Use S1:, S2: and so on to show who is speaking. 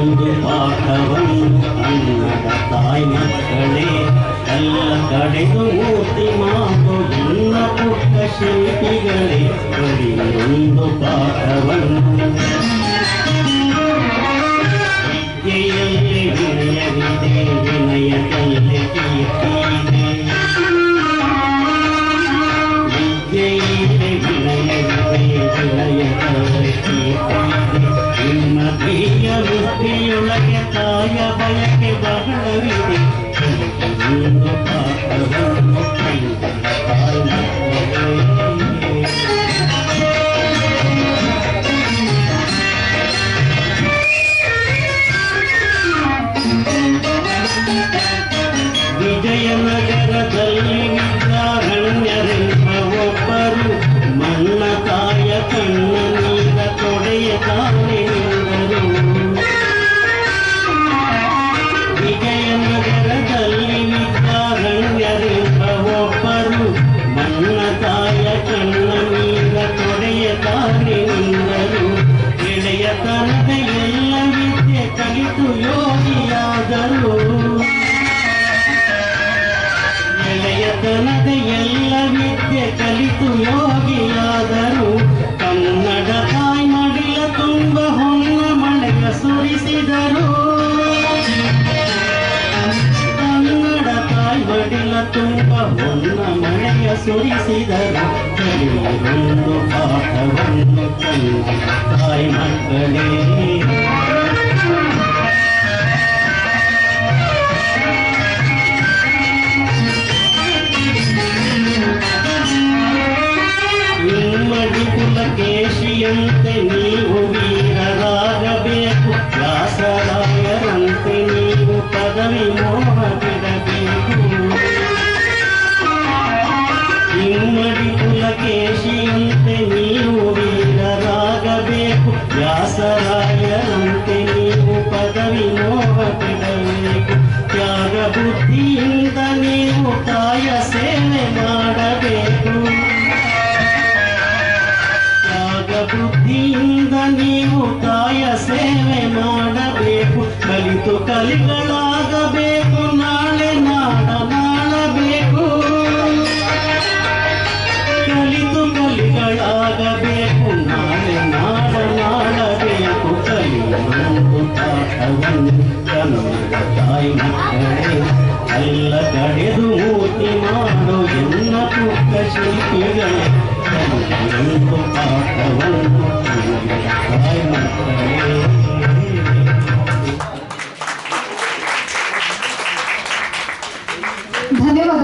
S1: அங்கு ஆட்டவன் அன்னட தாய் மக்களே கல்ல கடைவு மூர்த்தி மாதோ என்ன புட்ட சில்பிகளே வழியொன்று பார்த்தவன் வினய கல்லை கீர்த்தி ಮುಕ್ತಿಯೊಳಗೆ ತಾಯ ಬಯಕೆ ಬಹಳವಿದೆ ಒಂದು ನಿನ್ನನು ಎಳೆಯ ತನಕ ಎಲ್ಲ ವಿದ್ಯೆ ಕಲಿತು ಯೋಗಿಯಾದರು. ಎಳೆಯ ತನಕ ಎಲ್ಲ ವಿದ್ಯೆ ಕಲಿತು ಯೋಗಿ ತಾಯಿ ಮಡಿಲ ತುಂಬ ಹೊನ್ನ ಮಳೆಯ ಸುರಿಸಿದರು ಕಲಿಯೊಂದು ಪಾಠವನ್ನು ಕಂಡು ತಾಯಿ ಮಕ್ಕಳೇ ನಿಮ್ಮಡಿ ಪುಲಕೇಶಿಯಂತೆ ನೀವು ವೀರರಾಗಬೇಕು ವ್ಯಾಸರಾಯರಂತೆ ನೀವು ಪದವಿ ಮೋಹ ವೀರರಾಗಬೇಕು ವ್ಯಾಸರಾಯರಂತೆ ನೀವು ಪದವಿ ಮೋಹ ಬಿಡಬೇಕು ತ್ಯಾಗ ಬುದ್ಧಿಯಿಂದ ನೀವು ತಾಯ ಸೇವೆ ಮಾಡಬೇಕು ತ್ಯಾಗ ಬುದ್ಧಿಯಿಂದ ನೀವು ತಾಯ ಸೇವೆ ಮಾಡಬೇಕು ಕಲಿತು ಕಲಿಗಳಾಗಬೇಕು ಎಲ್ಲ ಕಡೆದು ಮೂತಿ ಮಾಡು ಎಲ್ಲ ತುಕ್ಕ ಶಿಲ್ಪಿಗಳು